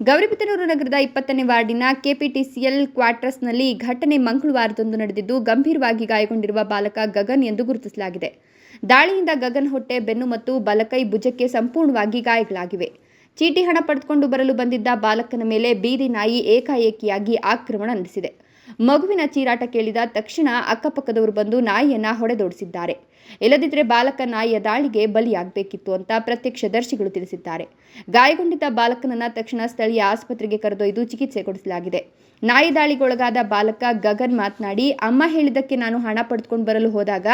ಗೌರಿಬಿದನೂರು ನಗರದ ಇಪ್ಪತ್ತನೇ ವಾರ್ಡಿನ ಕೆಪಿಟಿಸಿಎಲ್ ಕ್ವಾರ್ಟರ್ಸ್ನಲ್ಲಿ ಘಟನೆ ಮಂಗಳವಾರದಂದು ನಡೆದಿದ್ದು ಗಂಭೀರವಾಗಿ ಗಾಯಗೊಂಡಿರುವ ಬಾಲಕ ಗಗನ್ ಎಂದು ಗುರುತಿಸಲಾಗಿದೆ. ದಾಳಿಯಿಂದ ಗಗನ್ ಹೊಟ್ಟೆ, ಬೆನ್ನು ಮತ್ತು ಬಲಕೈ ಭುಜಕ್ಕೆ ಸಂಪೂರ್ಣವಾಗಿ ಗಾಯಗಳಾಗಿವೆ. ಚೀಟಿ ಹಣ ಪಡೆದುಕೊಂಡು ಬರಲು ಬಂದಿದ್ದ ಬಾಲಕನ ಮೇಲೆ ಬೀದಿ ನಾಯಿ ಏಕಾಏಕಿಯಾಗಿ ಆಕ್ರಮಣ ನಡೆಸಿದೆ. ಮಗುವಿನ ಚೀರಾಟ ಕೇಳಿದ ತಕ್ಷಣ ಅಕ್ಕಪಕ್ಕದವರು ಬಂದು ನಾಯಿಯನ್ನ ಹೊಡೆದೋಡಿಸಿದ್ದಾರೆ. ಇಲ್ಲದಿದ್ದರೆ ಬಾಲಕ ನಾಯಿಯ ದಾಳಿಗೆ ಬಲಿಯಾಗಬೇಕಿತ್ತು ಅಂತ ಪ್ರತ್ಯಕ್ಷದರ್ಶಿಗಳು ತಿಳಿಸಿದ್ದಾರೆ. ಗಾಯಗೊಂಡಿದ್ದ ಬಾಲಕನನ್ನ ತಕ್ಷಣ ಸ್ಥಳೀಯ ಆಸ್ಪತ್ರೆಗೆ ಕರೆದೊಯ್ದು ಚಿಕಿತ್ಸೆ ಕೊಡಿಸಲಾಗಿದೆ. ನಾಯಿ ದಾಳಿಗೊಳಗಾದ ಬಾಲಕ ಗಗನ್ ಮಾತನಾಡಿ, ಅಮ್ಮ ಹೇಳಿದ್ದಕ್ಕೆ ನಾನು ಹಣ ಪಡೆದುಕೊಂಡು ಬರಲು ಹೋದಾಗ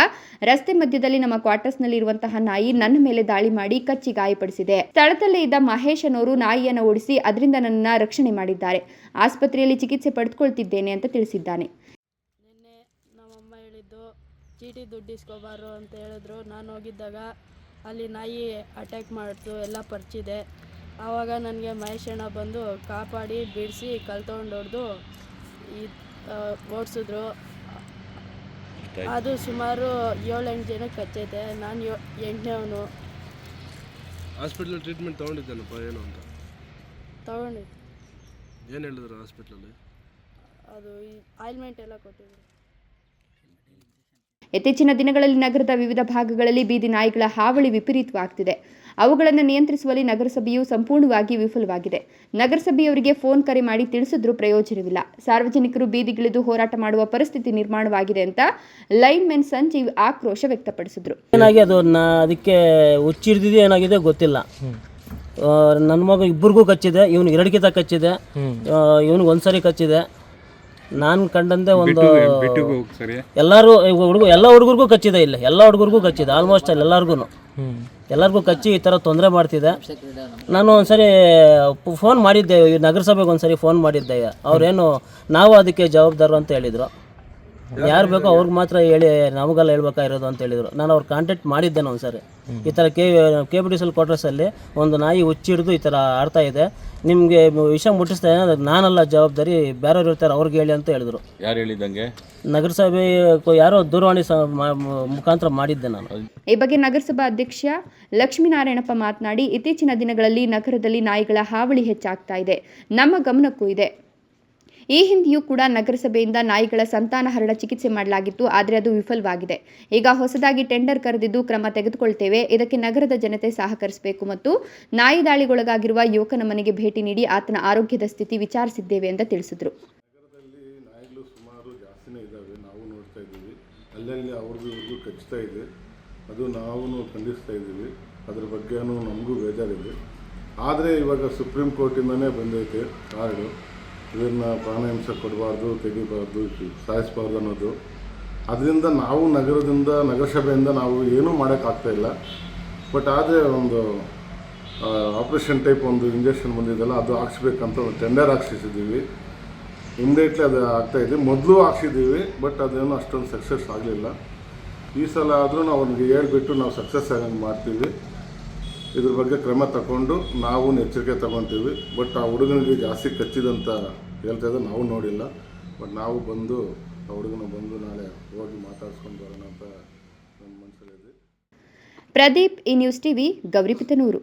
ರಸ್ತೆ ಮಧ್ಯದಲ್ಲಿ ನಮ್ಮ ಕ್ವಾರ್ಟರ್ಸ್ನಲ್ಲಿ ಇರುವಂತಹ ನಾಯಿ ನನ್ನ ಮೇಲೆ ದಾಳಿ ಮಾಡಿ ಕಚ್ಚಿ ಗಾಯಪಡಿಸಿದೆ. ಸ್ಥಳದಲ್ಲೇ ಇದ್ದ ಮಹೇಶ್ ಅನ್ನೋರು ನಾಯಿಯನ್ನು ಓಡಿಸಿ ಅದರಿಂದ ನನ್ನನ್ನು ರಕ್ಷಣೆ ಮಾಡಿದ್ದಾರೆ. ಆಸ್ಪತ್ರೆಯಲ್ಲಿ ಚಿಕಿತ್ಸೆ ಪಡೆದುಕೊಳ್ತಿದ್ದೇನೆ ಅಂತ ತಿಳಿಸಿದ್ದಾನೆ. ಚೀಟಿ ದುಡ್ಡು ಇಸ್ಕೊಬಾರು ಅಂತ ಹೇಳಿದ್ರು. ನಾನು ಹೋಗಿದ್ದಾಗ ಅಲ್ಲಿ ನಾಯಿ ಅಟ್ಯಾಕ್ ಮಾಡ್ತು ಎಲ್ಲ ಪರ್ಚಿದೆ. ಆವಾಗ ನನಗೆ ಮಹೇಶ್ ಅಣ್ಣ ಬಂದು ಕಾಪಾಡಿ ಬಿಡಿಸಿ ಕಲ್ ತೊಗೊಂಡು ಹೊಡೆದು ಈ ಓಡಿಸಿದ್ರು. ಅದು ಸುಮಾರು ಏಳೆಂಟು ಜನಕ್ಕೆ ಕಚ್ಚೈತೆ. ನಾನು ಎಂಟನೇ ಎಂಟನೇವನು ಹಾಸ್ಪಿಟ್ಲಲ್ಲಿ ಟ್ರೀಟ್ಮೆಂಟ್ ತೊಗೊಂಡಿದ್ದೇನಪ್ಪ ಏನು ಅಂತ? ತೊಗೊಂಡಿದ್ದೆ. ಏನು ಹೇಳಿದ್ರು ಹಾಸ್ಪಿಟ್ಲಲ್ಲಿ? ಅದು ಈ ಆಯಿಲ್ಮೆಂಟ್ ಎಲ್ಲ ಕೊಟ್ಟಿದ್ರು. ಇತ್ತೀಚಿನ ದಿನಗಳಲ್ಲಿ ನಗರದ ವಿವಿಧ ಭಾಗಗಳಲ್ಲಿ ಬೀದಿ ನಾಯಿಗಳ ಹಾವಳಿ ವಿಪರೀತವಾಗ್ತಿದೆ. ಅವುಗಳನ್ನು ನಿಯಂತ್ರಿಸುವಲ್ಲಿ ನಗರಸಭೆಯು ಸಂಪೂರ್ಣವಾಗಿ ವಿಫಲವಾಗಿದೆ. ನಗರಸಭೆಯವರಿಗೆ ಫೋನ್ ಕರೆ ಮಾಡಿ ತಿಳಿಸಿದ್ರೂ ಪ್ರಯೋಜನವಿಲ್ಲ. ಸಾರ್ವಜನಿಕರು ಬೀದಿಗಿಳಿದು ಹೋರಾಟ ಮಾಡುವ ಪರಿಸ್ಥಿತಿ ನಿರ್ಮಾಣವಾಗಿದೆ ಅಂತ ಲೈನ್ ಮೆನ್ ಸಂಜೀವ್ ಆಕ್ರೋಶ ವ್ಯಕ್ತಪಡಿಸಿದ್ರು. ಏನಾಗಿ ಅದು ಅದಕ್ಕೆ ಹುಚ್ಚಿಡ್ದಿದೆ ಏನಾಗಿದೆ ಗೊತ್ತಿಲ್ಲ. ನನ್ನ ಮಗ ಇಬ್ಬರಿಗೂ ಕಚ್ಚಿದೆ ಇವ್ನಿಗೆ ಎರಡಕ್ಕಿಂತ ಕಚ್ಚಿದೆ ಇವನು ಒಂದ್ಸರಿ ಕಚ್ಚಿದೆ. ನಾನು ಕಂಡಂತೆ ಒಂದು ಎಲ್ಲರೂ ಹುಡುಗ ಎಲ್ಲ ಹುಡುಗರಿಗೂ ಕಚ್ಚಿದೆ ಇಲ್ಲ. ಎಲ್ಲ ಹುಡುಗರಿಗೂ ಕಚ್ಚಿದೆ ಆಲ್ಮೋಸ್ಟ್ ಅಲ್ಲಿ ಎಲ್ಲರಿಗೂ ಎಲ್ಲರಿಗೂ ಕಚ್ಚಿ ಈ ಥರ ತೊಂದರೆ ಮಾಡ್ತಿದೆ. ನಾನು ಒಂದ್ಸರಿ ಫೋನ್ ಮಾಡಿದ್ದೆ ನಗರಸಭೆಗೆ ಒಂದ್ಸರಿ ಫೋನ್ ಮಾಡಿದ್ದೆ. ಅವ್ರೇನು ನಾವು ಅದಕ್ಕೆ ಜವಾಬ್ದಾರರು ಅಂತ ಹೇಳಿದರು. ಯಾರು ಬೇಕೋ ಅವ್ರಿಗೆ ಮಾತ್ರ ಹೇಳಿ ನಮಗೆಲ್ಲ ಹೇಳ್ಬೇಕಾಗಿರೋದು ಅಂತ ಹೇಳಿದರು. ನಾನು ಅವ್ರು ಕಾಂಟ್ಯಾಕ್ಟ್ ಮಾಡಿದ್ದೇನೆ ಒಂದ್ಸರಿ. ಈ ಥರ ಕೆ ಕೆ ಬಿ ಡಿ ಸಲ್ ಕ್ವಾರ್ಟರ್ಸಲ್ಲಿ ಒಂದು ನಾಯಿ ಹುಚ್ಚಿಡ್ದು ಈ ಥರ ಆಡ್ತಾ ಇದೆ. ನಿಮಗೆ ವಿಷಯ ಮುಟ್ಟಿಸ್ತಾ ನಾನಲ್ಲ ಜವಾಬ್ದಾರಿ ಬೇರೆಯವ್ರು ಇರ್ತಾರೆ ಅವ್ರಿಗೆ ಹೇಳಿ ಅಂತ ಹೇಳಿದ್ರು. ಯಾರು ಹೇಳಿದಂಗೆ ನಗರಸಭೆ ಯಾರೋ ದೂರವಾಣಿ ಮುಖಾಂತರ ಮಾಡಿದ್ದೆ ನಾನು. ಈ ಬಗ್ಗೆ ನಗರಸಭಾ ಅಧ್ಯಕ್ಷ ಲಕ್ಷ್ಮೀನಾರಾಯಣಪ್ಪ ಮಾತನಾಡಿ ಇತ್ತೀಚಿನ ದಿನಗಳಲ್ಲಿ ನಗರದಲ್ಲಿ ನಾಯಿಗಳ ಹಾವಳಿ ಹೆಚ್ಚಾಗ್ತಾ ಇದೆ. ನಮ್ಮ ಗಮನಕ್ಕೂ ಇದೆ. ಈ ಹಿಂದೆಯೂ ಕೂಡ ನಗರಸಭೆಯಿಂದ ನಾಯಿಗಳ ಸಂತಾನಹರಣ ಚಿಕಿತ್ಸೆ ಮಾಡಲಾಗಿತ್ತು, ಆದರೆ ಅದು ವಿಫಲವಾಗಿದೆ. ಈಗ ಹೊಸದಾಗಿ ಟೆಂಡರ್ ಕರೆದಿದ್ದು ಕ್ರಮ ತೆಗೆದುಕೊಳ್ತೇವೆ. ಇದಕ್ಕೆ ನಗರದ ಜನತೆ ಸಹಕರಿಸಬೇಕು ಮತ್ತು ನಾಯಿ ದಾಳಿಗೊಳಗಾಗಿರುವ ಯುವಕನ ಮನೆಗೆ ಭೇಟಿ ನೀಡಿ ಆತನ ಆರೋಗ್ಯದ ಸ್ಥಿತಿ ವಿಚಾರಿಸಿದ್ದೇವೆ ಅಂತ ತಿಳಿಸಿದರು. ಅಲ್ಲಲ್ಲಿ ಅವ್ರಿಗೂ ಇವ್ರಿಗೂ ಕಚ್ತಾ ಇದೆ. ಅದು ನಾವು ಖಂಡಿಸ್ತಾ ಇದ್ದೀವಿ. ಅದ್ರ ಬಗ್ಗೆನೂ ನಮಗೂ ಬೇಜಾರಿದೆ. ಆದರೆ ಇವಾಗ ಸುಪ್ರೀಂ ಕೋರ್ಟಿಂದನೇ ಬಂದೈತೆ ಕಾರ್ಡು. ಇದನ್ನ ಪ್ರಾಣಹಿಂಸೆ ಕೊಡಬಾರ್ದು, ತೆಗಿಬಾರ್ದು, ಸಾಯಿಸಬಾರ್ದು ಅನ್ನೋದು. ಅದರಿಂದ ನಾವು ನಗರದಿಂದ, ನಗರಸಭೆಯಿಂದ ನಾವು ಏನೂ ಮಾಡೋಕ್ಕಾಗ್ತಾ ಇಲ್ಲ. ಬಟ್ ಆದರೆ ಒಂದು ಆಪ್ರೇಷನ್ ಟೈಪ್ ಒಂದು ಇಂಜೆಕ್ಷನ್ ಬಂದಿದ್ದಲ್ಲ ಅದು ಹಾಕ್ಸ್ಬೇಕಂತ ಒಂದು ಟೆಂಡರ್ ಹಾಕ್ಸಿದ್ದೀವಿ ಇಮ್ಡಿಯೇಟ್ಲಿ ಅದು ಆಗ್ತಾ ಇದೆ. ಮೊದಲು ಹಾಕ್ಸಿದ್ದೀವಿ, ಬಟ್ ಅದೇನು ಅಷ್ಟೊಂದು ಸಕ್ಸಸ್ ಆಗಲಿಲ್ಲ. ಈ ಸಲ ಆದರೂ ನಾವು ಅವ್ನಿಗೆ ಹೇಳ್ಬಿಟ್ಟು ನಾವು ಸಕ್ಸಸ್ ಆಗಂಗೆ ಮಾಡ್ತೀವಿ. ಇದ್ರ ಬಗ್ಗೆ ಕ್ರಮ ತಗೊಂಡು ನಾವು ಎಚ್ಚರಿಕೆ ತಗೊತೀವಿ. ಬಟ್ ಆ ಹುಡುಗನಿಗೆ ಜಾಸ್ತಿ ಕಚ್ಚಿದಂತ ಹೇಳ್ತಾ ನಾವು ನೋಡಿಲ್ಲ. ಬಟ್ ನಾವು ಬಂದು ಆ ಹುಡುಗನ ಬಂದು ನಾಳೆ ಹೋಗಿ ಮಾತಾಡ್ಸ್ಕೊಂಡು ಬರೋಣ ಅಂತ ನಮ್ಮ ಮನಸ್ಸಲ್ಲಿದೆ ಪ್ರದೀಪ್, ಈ ನ್ಯೂಸ್ ಟಿವಿ ಗೌರಿಪಿತನೂರು